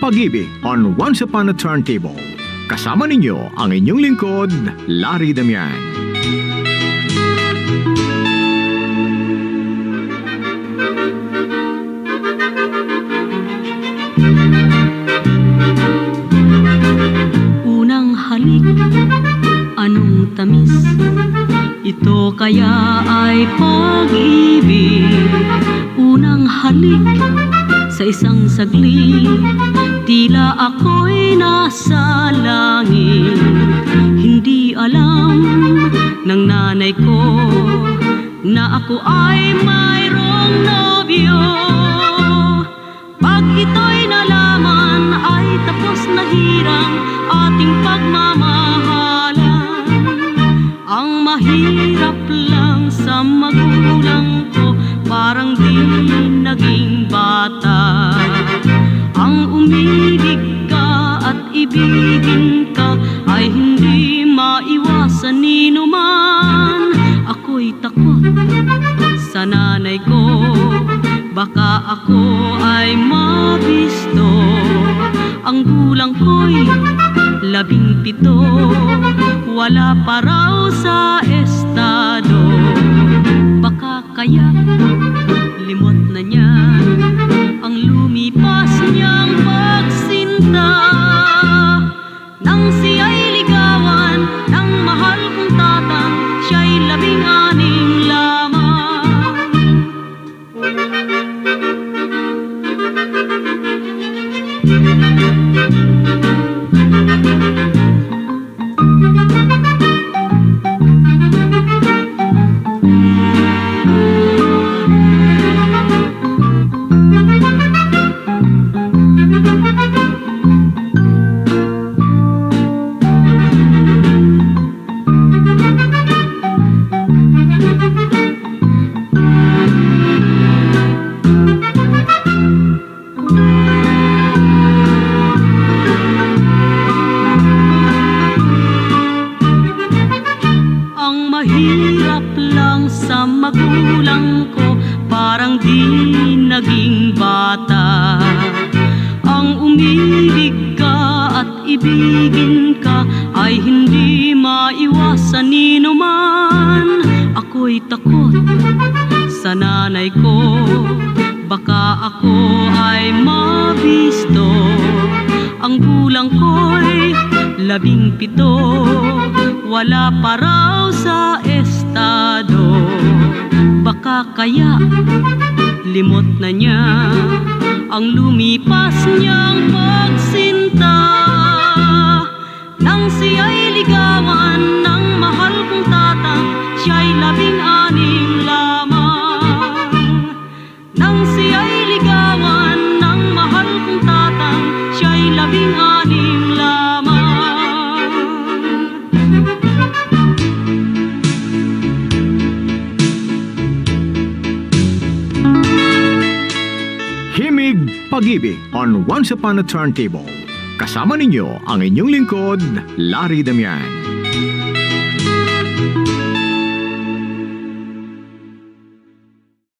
Pag-ibig on Once Upon a Turntable. Kasama ninyo ang inyong lingkod, Larry Damian. Unang halik, anong tamis? Ito kaya ay pag-ibig Unang halik, sa isang saglit. Tila ako'y nasa langit. Hindi alam ng nanay ko Na ako ay mayroong nobyo. Pag ito'y nalaman ay tapos na hirang ating pagmamahalan. Ang mahirap lang sa magulang ko parang di naging bata. Ang umibig ka at ibigin ka ay hindi maiwasan ni numan. Ako'y takot sa nanay ko. Baka ako ay mabisto. Ang gulang ko'y labing pito. Wala pa raw sa estado. Baka kaya Ang mahirap lang sa magulang ko. Parang di naging bata. Ang umibig ka at ibigin ka Ay hindi maiwasan ni numan Ako'y takot sa nanay ko. Baka ako ay mabisto. Ang gulang ko'y labing pito. Wala pa raw Baka kaya limot na niya Ang lumipas niyang Himig Pag-ibig on Once Upon a Turntable. Kasama ninyo ang inyong lingkod, Larry Damian.